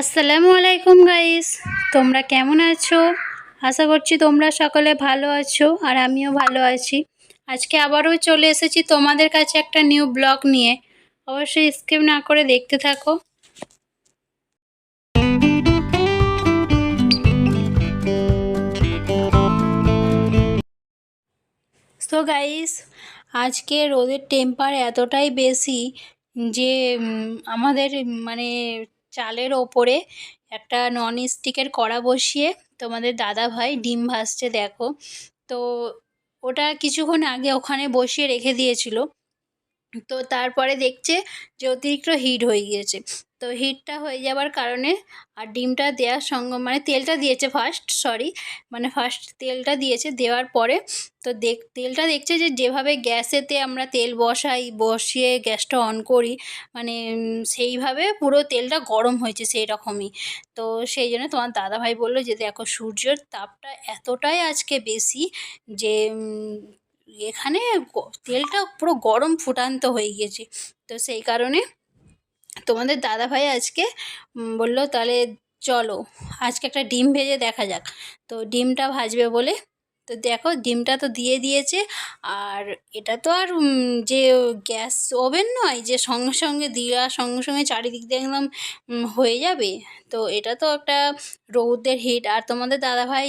আসসালামু আলাইকুম গাইস। তোমরা কেমন আছো? আশা করছি তোমরা সকলে ভালো আছো আর আমিও ভালো আছি। আজকে আবারও চলে এসেছি তোমাদের কাছে একটা নিউ ব্লগ নিয়ে। অবশ্যই স্কিপ না করে দেখতে থাকো। তো গাইস, আজকে রোদের টেম্পার এতটাই বেশি যে আমাদের মানে চালের ওপরে একটা নন স্টিকের কড়া বসিয়ে তোমাদের দাদা ভাই ডিম ভাসছে দেখো। তো ওটা কিছুক্ষণ আগে ওখানে বসিয়ে রেখে দিয়েছিল। তো তারপরে দেখছে যে অতিরিক্ত হিট হয়ে গিয়েছে। তো হিটটা হয়ে যাওয়ার কারণে আর ডিমটা দেওয়ার সঙ্গে মানে তেলটা দিয়েছে ফার্স্ট সরি মানে ফার্স্ট তেলটা দিয়েছে, দেওয়ার পরে তো দেখ, তেলটা দেখছে যে যেভাবে গ্যাসেতে আমরা তেল বসাই, বসিয়ে গ্যাসটা অন করি মানে সেইভাবে পুরো তেলটা গরম হয়েছে সেই রকমই তো সেই জন্য তোমার দাদাভাই বলল যে, দেখো, সূর্যের তাপটা এতটাই আজকে বেশি যে এখানে তেলটা পুরো গরম ফুটান্ত হয়ে গিয়েছে। তো সেই কারণে তোমাদের দাদাভাই আজকে বলল, তাহলে চলো, আজকে একটা ডিম ভেজে দেখা যাক। তো ডিমটা ভাজবে বলে, তো দেখো ডিমটা তো দিয়ে দিয়েছে, আর এটা তো আর যে গ্যাস ওভেন নয়, যে সঙ্গে সঙ্গে দেওয়ার সঙ্গে সঙ্গে চারিদিক দিয়ে একদম হয়ে যাবে। তো এটা তো একটা রৌদ্রের হিট। আর তোমাদের দাদাভাই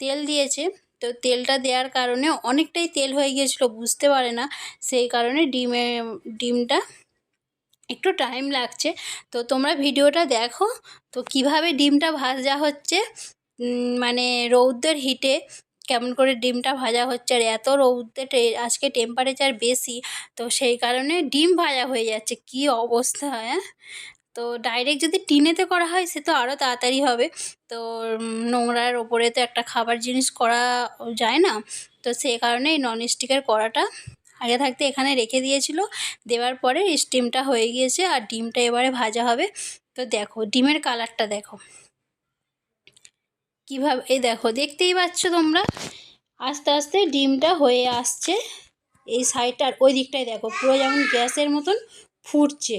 তেল দিয়েছে, তো তেলটা দেওয়ার কারণে অনেকটাই তেল হয়ে গিয়েছিল, বুঝতে পারে না। সেই কারণে ডিমে, ডিমটা একটু টাইম লাগছে। তো তোমরা ভিডিওটা দেখো, তো কীভাবে ডিমটা ভাজা হচ্ছে মানে রৌদ্রের হিটে কেমন করে ডিমটা ভাজা হচ্ছে আর এত রৌদ্রে আজকে টেম্পারেচার বেশি, তো সেই কারণে ডিম ভাজা হয়ে যাচ্ছে। কি অবস্থা হ্যাঁ তো ডাইরেক্ট যদি টিনেতে করা হয়, সে তো আরও তাড়াতাড়ি হবে। তো নোংরার ওপরে তো একটা খাবার জিনিস করা যায় না, তো সেই কারণে নন স্টিকের কড়াটা আগে থাকতে এখানে রেখে দিয়েছিল। দেওয়ার পরে স্টিমটা হয়ে গিয়েছে আর ডিমটা এবারে ভাজা হবে। তো দেখো, ডিমের কালারটা দেখো। কীভাবে, এই দেখো, দেখতেই পাচ্ছ তোমরা? আস্তে আস্তে ডিমটা হয়ে আসছে। এই সাইডটা আর ওই দিকটাই দেখো, পুরো যেমন গ্যাসের মতন ফুটছে।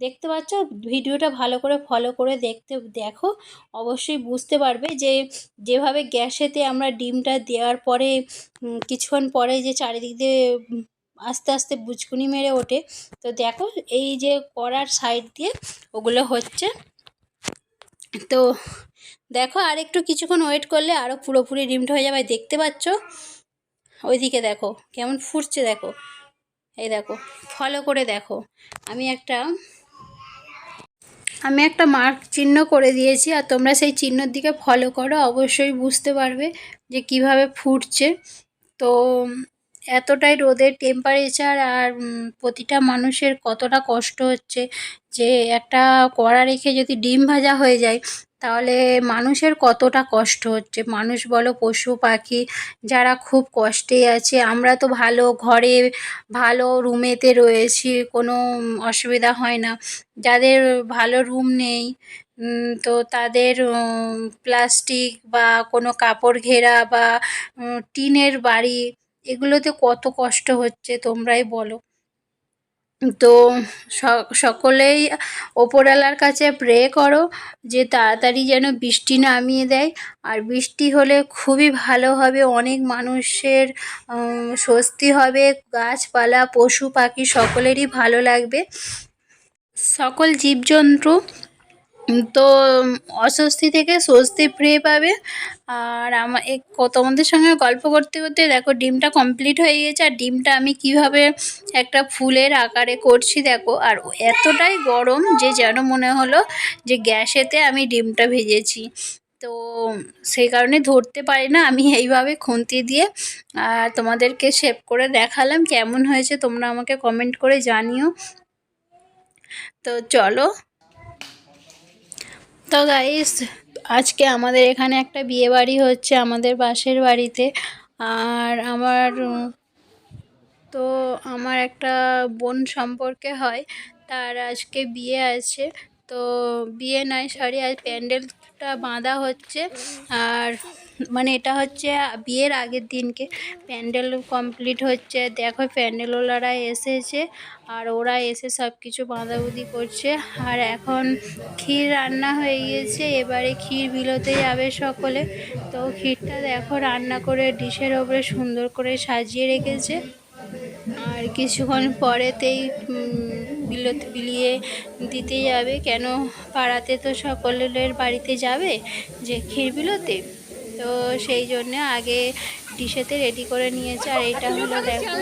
দেখতে পাচ্ছ? ভিডিওটা ভালো করে ফলো করে দেখতে, দেখো। অবশ্যই বুঝতে পারবে যে, যেভাবে গ্যাসেতে আমরা ডিমটা দেওয়ার পরে কিছুক্ষণ পরে যে চারিদিক দিয়ে আস্তে আস্তে বুচকুনি মেরে ওঠে। তো দেখো, এই যে করার সাইড দিয়ে ওগুলো হচ্ছে। তো দেখো, আর একটু কিছুক্ষণ ওয়েট করলে আরও পুরোপুরি ডিমটা হয়ে যাবে। দেখতে পাচ্ছ? ওইদিকে দেখো, কেমন ফুটছে দেখো। এই দেখো ফলো করে দেখো। আমি একটা আমি একটা মার্ক চিহ্ন করে দিয়েছি আর তোমরা সেই চিহ্নর দিকে ফলো করো, অবশ্যই বুঝতে পারবে যে কীভাবে ফুটছে। তো, এতটাই রোদের টেম্পারেচার আর প্রতিটা মানুষের কতটা কষ্ট হচ্ছে যে একটা কড়া রেখে যদি ডিম ভাজা হয়ে যায় তাহলে মানুষের কতটা কষ্ট হচ্ছে? মানুষ বলো, পশু পাখি যারা খুব কষ্টে আছে, আমরা তো ভালো ঘরে ভালো রুমেতে রয়েছি, কোনো অসুবিধা হয় না। যাদের ভালো রুম নেই তো তাদের প্লাস্টিক বা কোনো কাপড় ঘেরা বা টিনের বাড়ি, এগুলোতে কত কষ্ট হচ্ছে তোমরাই বলো। তো সকলেই ওপরওয়ালার কাছে প্রে করো যে তাড়াতাড়ি যেন বৃষ্টি নামিয়ে দেয়। আর বৃষ্টি হলে খুবই ভালো হবে, অনেক মানুষের স্বস্তি হবে, গাছপালা, পশু পাখি সকলেরই ভালো লাগবে। সকল জীবজন্তু তো অস্বস্তি থেকে স্বস্তি ফিরে পাবে। আর আমার তোমাদের সঙ্গে গল্প করতে করতে দেখো ডিমটা কমপ্লিট হয়ে গেছে আর ডিমটা আমি কীভাবে একটা ফুলের আকারে করছি দেখো। আর এতটাই গরম যে যেন মনে হলো যে গ্যাসেতে আমি ডিমটা ভেজেছি। তো, সেই কারণে ধরতে পারি না আমি এইভাবে খুন্তি দিয়ে। আর তোমাদেরকে শেপ করে দেখালাম কেমন হয়েছে, তোমরা আমাকে কমেন্ট করে জানিও। তো চলো তো গাইস আজকে আমাদের এখানে একটা বিয়ে বাড়ি হচ্ছে আমাদের পাশের বাড়িতে। আর আমার, তো আমার একটা বোন সম্পর্কে হয়, তার আজকে বিয়ে আছে। তো বিয়ে নয় সরি আর প্যান্ডেলটা বাঁধা হচ্ছে। আর মানে এটা হচ্ছে বিয়ের আগের দিনকে। প্যান্ডেল কমপ্লিট হচ্ছে। দেখো প্যান্ডেলওয়ালারা এসেছে আর ওরা এসে সব কিছু বাঁধাবুদি করছে। আর এখন ক্ষীর রান্না হয়ে গিয়েছে। এবারে ক্ষীর বিলোতে যাবে সকলে। তো ক্ষীরটা দেখো রান্না করে ডিশের ওপরে সুন্দর করে সাজিয়ে রেখেছে। আর কিছুক্ষণ পরেতেই উম, বিলিয়ে দিতে যাবে কেন পাড়াতে তো সকলের বাড়িতে যাবে যে ক্ষীর বিলোতে? তো সেই জন্যে আগে ডিশেতে রেডি করে নিয়েছে আর এটা হলো দেখো।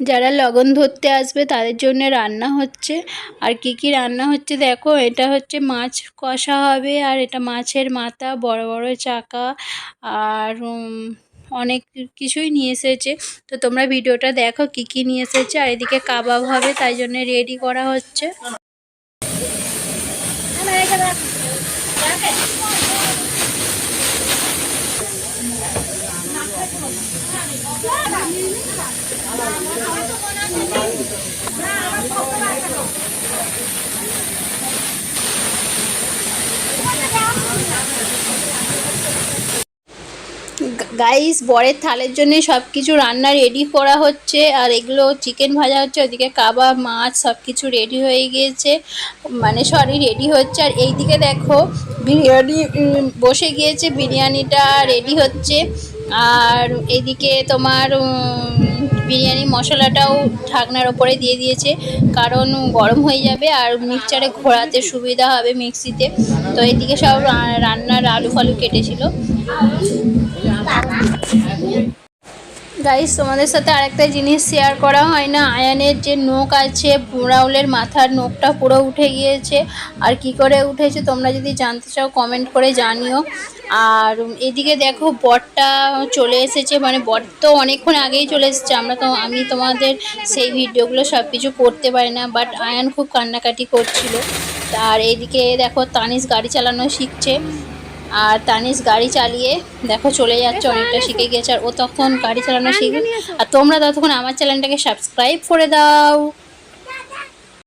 যারা লগন ধরতে আসবে তাদের জন্য রান্না হচ্ছে। আর কি কি রান্না হচ্ছে দেখো এটা হচ্ছে মাছ কষা হবে আর এটা মাছের মাথা বড় বড় চাকা আর অনেক কিছুই নিয়ে এসেছে। তো তোমরা ভিডিওটা দেখো কি কি নিয়ে এসেছে আর এদিকে কাবাব হবে, তাই জন্য রেডি করা হচ্ছে। গাইস, বরের থালের জন্য সব কিছু রান্না রেডি করা হচ্ছে, আর এগুলো চিকেন ভাজা হচ্ছে, ওদিকে কাবাব মাছ সব কিছু রেডি হয়ে গিয়েছে মানে সরি রেডি হচ্ছে, আর এইদিকে দেখো বিরিয়ানি বসে গিয়েছে, বিরিয়ানিটা রেডি হচ্ছে, আর এইদিকে তোমার বিরিয়ানি মশলাটাও ঢাকনার ওপরে দিয়ে দিয়েছে, কারণ গরম হয়ে যাবে, আর মিক্সচারে ঘোরাতে সুবিধা হবে মিক্সিতে, তো এইদিকে সব রান্নার আলু ফালু কেটেছিল। গাইস তোমাদের সাথে আরেকটা জিনিস শেয়ার করা হয় না। আয়ানের যে নোক আছে রাউলের মাথার নোকটা পুরো উঠে গিয়েছে। আর কি করে উঠেছে তোমরা যদি জানতে চাও কমেন্ট করে জানিও। আর এদিকে দেখো বরটা চলে এসেছে। মানে বর তো অনেকক্ষণ আগেই চলে এসেছে। আমরা তো, আমি তোমাদের সেই ভিডিওগুলো সব কিছু করতে পারি না। বাট আয়ান খুব কান্নাকাটি করছিল। আর এইদিকে দেখো, তানিশ গাড়ি চালানো শিখছে। আর তানিস গাড়ি চালিয়ে দেখো চলে যাচ্ছে অনেকটা শিখে গিয়েছে। আর ও তখন গাড়ি চালানো শিখে আর তোমরা ততক্ষণ আমার চ্যানেলটাকে সাবস্ক্রাইব করে দাও।